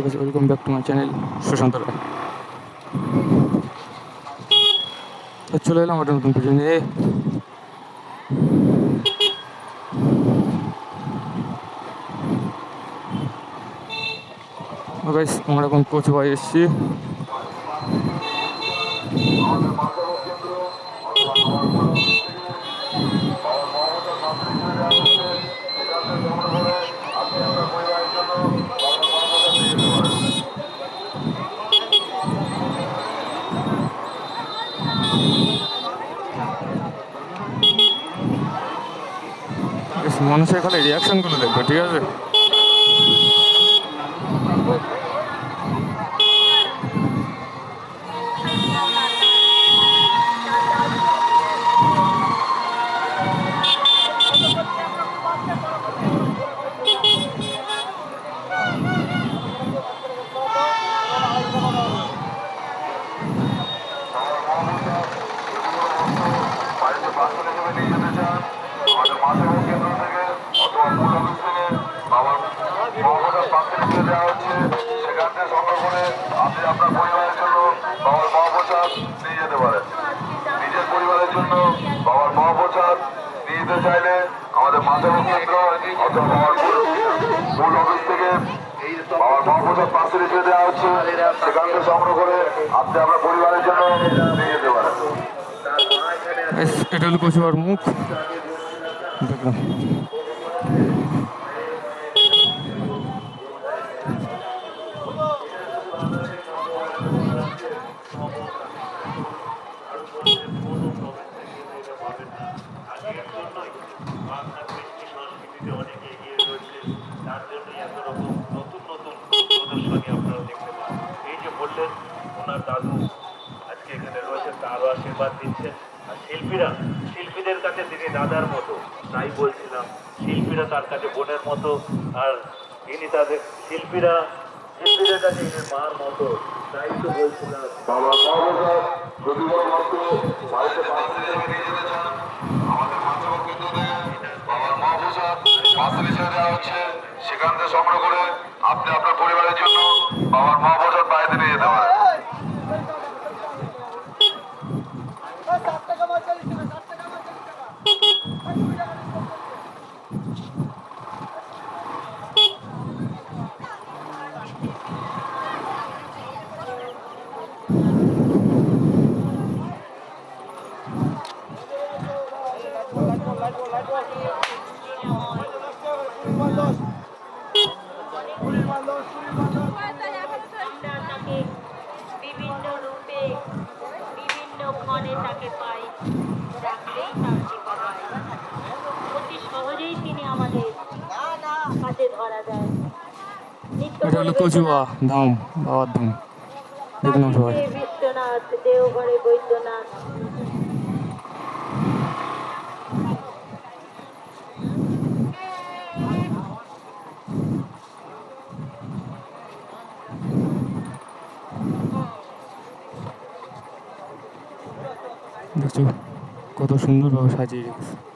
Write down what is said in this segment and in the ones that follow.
নমস্কার গাছ welcome back to my channel Sushanta Roy. চলে এলাম একটা নতুন ভিডিও নিয়ে। আমরা এখন কোচ বাই এসেছি। মানুষের এখানে রিয়াকশনগুলো দেখবে ঠিক আছে? জন্য বাবার মহাপ্রসাদ নিয়ে যেতে চাইলে আমাদের মাঝে কেন্দ্র অথবা বাবার মূল অফিস থেকে বাবার মহাপ্রসাদ পাশে রেখে দেওয়া হচ্ছে। সেখান থেকে সংগ্রহ করে আপনি আপনার পরিবারের জন্য নিয়ে যেতে পারেন। এটা হলো কচুয়ার মুখ। দেখলাম। দাদার মতো, তাই বলছিলাম, শিল্পীরা তার কাছে বোনের মতো, আর ইনি তাদের, শিল্পীরা কাছে মার মতো, তাই তো বলছিলাম। সেখান থেকে সংগ্রহ করে আপনি আপনার পরিবারের জন্য বাবার মহাপ্রসাদ বাড়িতে নিয়ে যেতে পারেন কচুয়া ধাম বাবার ধাম দেখলাম সবাই। বিশ্বনাথ দেওঘরে বৈদ্যনাথ। দেখছ কত সুন্দরভাবে সাজিয়ে রেখেছে।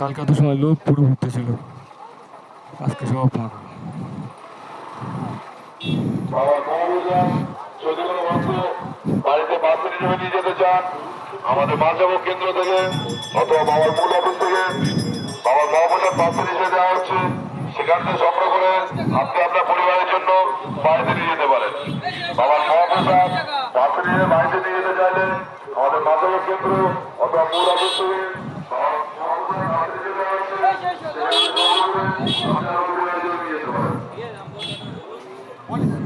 কালকে এত সময় লোক পুরো ঘুরতে ছিল। আজকে সব ফাঁকা যদি কোনো ভক্ত বাড়িতে হিসেবে নিয়ে যেতে চান, আমাদের মাঝাবক কেন্দ্র থেকে অথবা বাবার মূল অফিস থেকে। বাবার মহাপ্রসাদ পার্সেল হিসেবে দেওয়া হচ্ছে। সেখান থেকে সংগ্রহ করে আপনি আপনার পরিবারের জন্য বাড়িতে নিয়ে যেতে পারেন। বাবার মহাপ্রসাদ পার্সেল হিসেবে বাড়িতে নিয়ে যেতে চাইলে আমাদের মাঝাবক কেন্দ্র অথবা মূল অফিস থেকে। দেওয়া হচ্ছে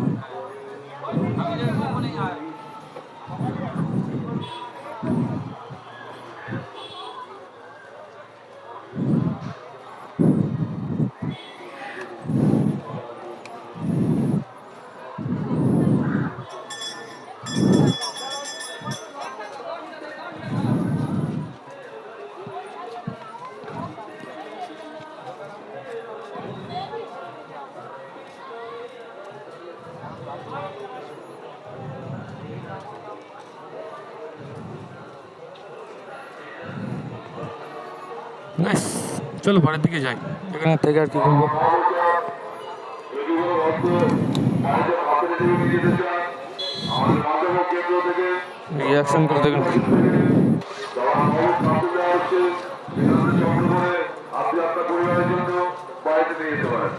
চলো বাড়ির দিকে যাই। এখানে থেকে আর কি করব। রিয়াকশন করে দেখুন। আপনি আপনার পরিবারের জন্য বাড়িতে নিয়ে যেতে পারেন।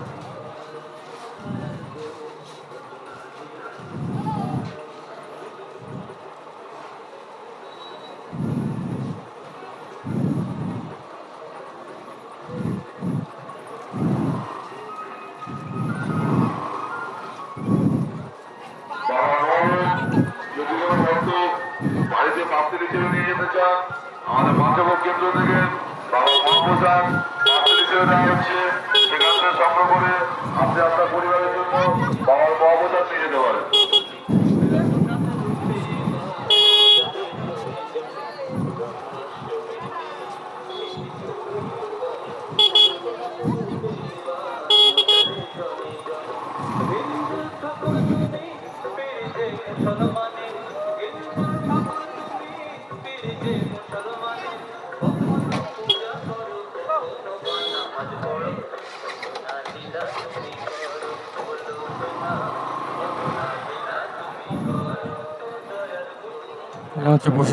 আমাদের মাধ্যমিক কেন্দ্র থেকে বাবা মহাপ্রসাদ হচ্ছে, সেখান থেকে সংগ্রহ করে আপনি আপনার পরিবারের জন্য বাবার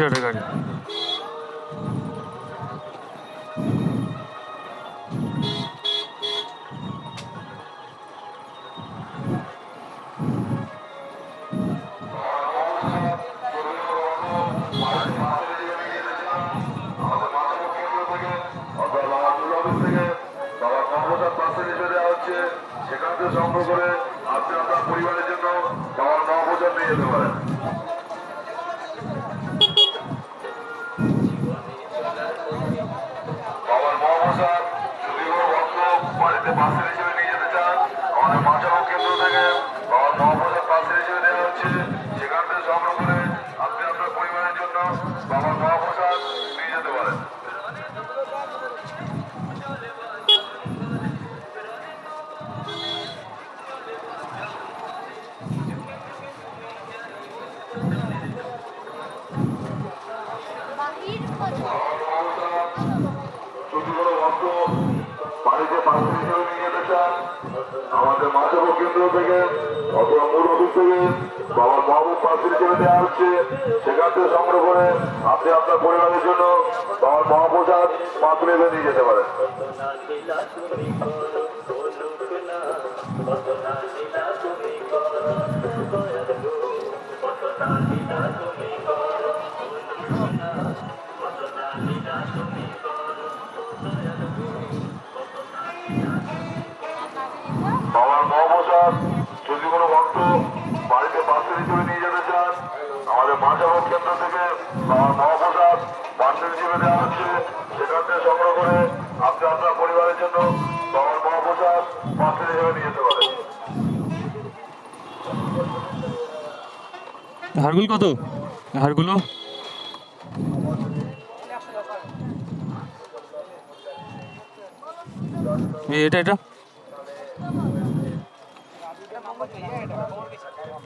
হচ্ছে গাড়ি বাড়িতে পাশের নিয়ে যেতে চান। আমাদের মাচাবক চান আমাদের মাচাবক কেন্দ্র থেকে, অথবা মূল অফিস থেকে, বাবার মহাবুব পাশের হিসেবে দেওয়া হচ্ছে। সেখান থেকে সংগ্রহ করে আপনি আপনার পরিবারের জন্য বাবার মহাপ্রসাদ পাত্র এনে নিয়ে যেতে পারেন। বাবার কেন্দ্র থেকে মহাপ্রসাদ পাশের হিসেবে দেওয়া হচ্ছে সেখান থেকে সংগ্রহ করে আপনি আপনার পরিবারের জন্য মহাপ্রসাদ পাশের হিসেবে নিয়ে যেতে পারেন হারগুল কত? হারগুলো? এটা এটা?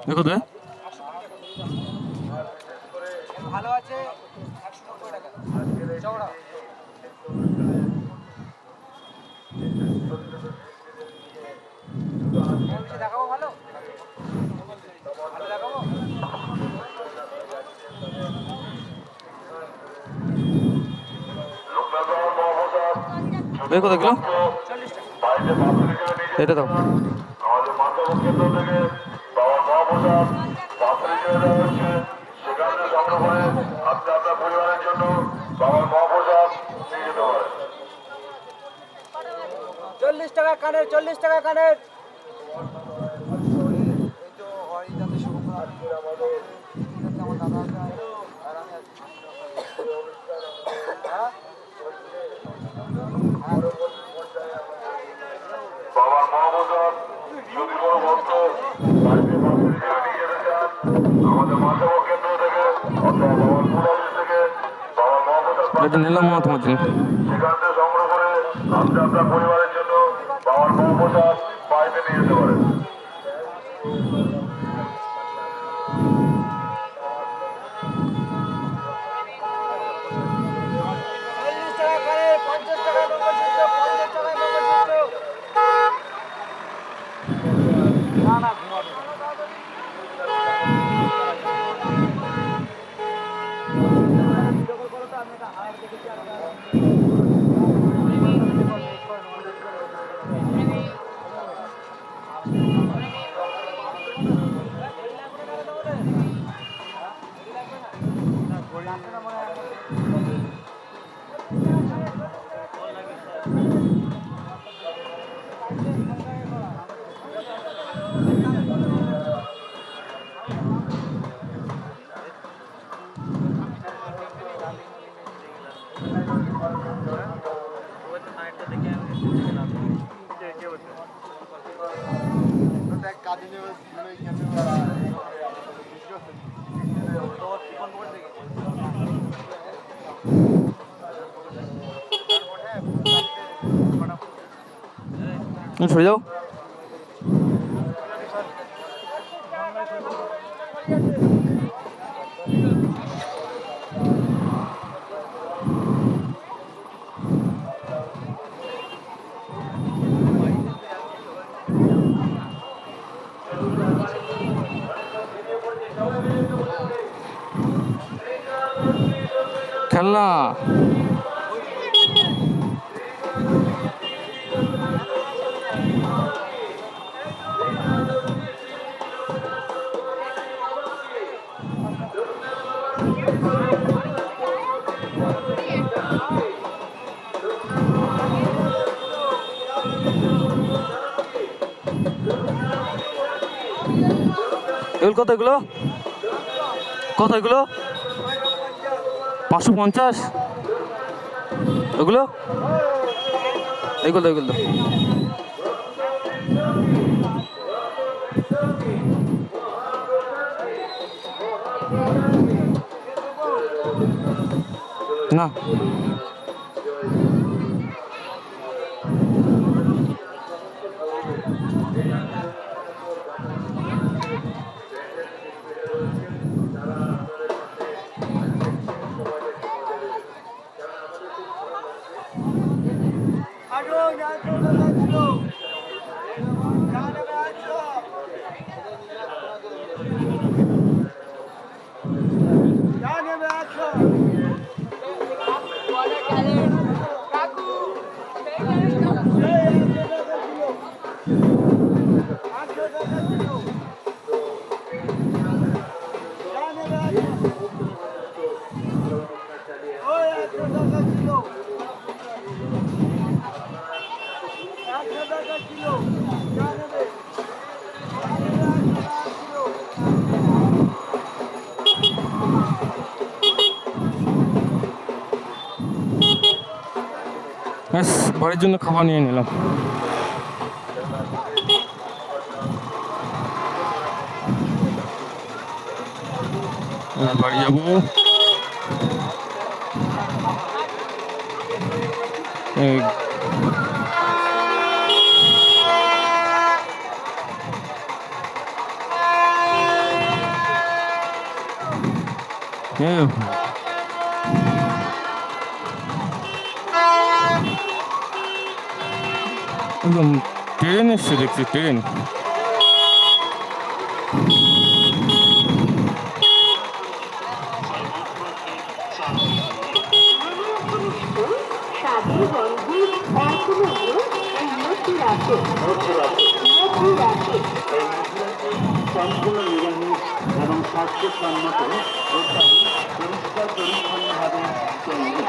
দেখো তো ভালো আছে? একশো নব্বই টাকা। চওড়া। দেখাবো ভালো? ভালো দেখাবো? হিসেবে নিয়ে যেতে এটা দাও। আমাদের কেন্দ্র থেকে বাবার মহাপ্রসাদ পাত্র হিসেবে দেওয়া হচ্ছে সেখান থেকে সংগ্রহ করে আপনি আপনার পরিবারের জন্য বাবার মহাপ্রসাদ নিয়ে যেতে পারেন চল্লিশ টাকা কানের চল্লিশ টাকা কানের এই তো হরিদাতে শুভকার আমাদের আমার দাদা আছে আর আমি আছি। হ্যাঁ বাবার মহাপ্রসাদ যদি কোনো ভক্ত বাড়িতে পাত্র হিসেবে নিয়ে যেতে চান আমাদের মাধ্যমিক কেন্দ্র থেকে অথবা বাবার অফিস থেকে বাবার মহাপ্রসাদ এটা নিলাম মা তোমার সরে যাও। খেলনা এগুলো কত এগুলো কত এগুলো পাঁচশো পঞ্চাশ। ওগুলো এগুলো এগুলো না। Hello. ব্যাস বাড়ির জন্য খাবার নিয়ে নিলাম। বাড়ি যাব। এই ট্রেন এসছে দেখছি ট্রেন সম্পূর্ণ নিরামিষ এবং স্বাস্থ্যসম্মত পরিষ্কার পরিচ্ছন্নভাবে চলবে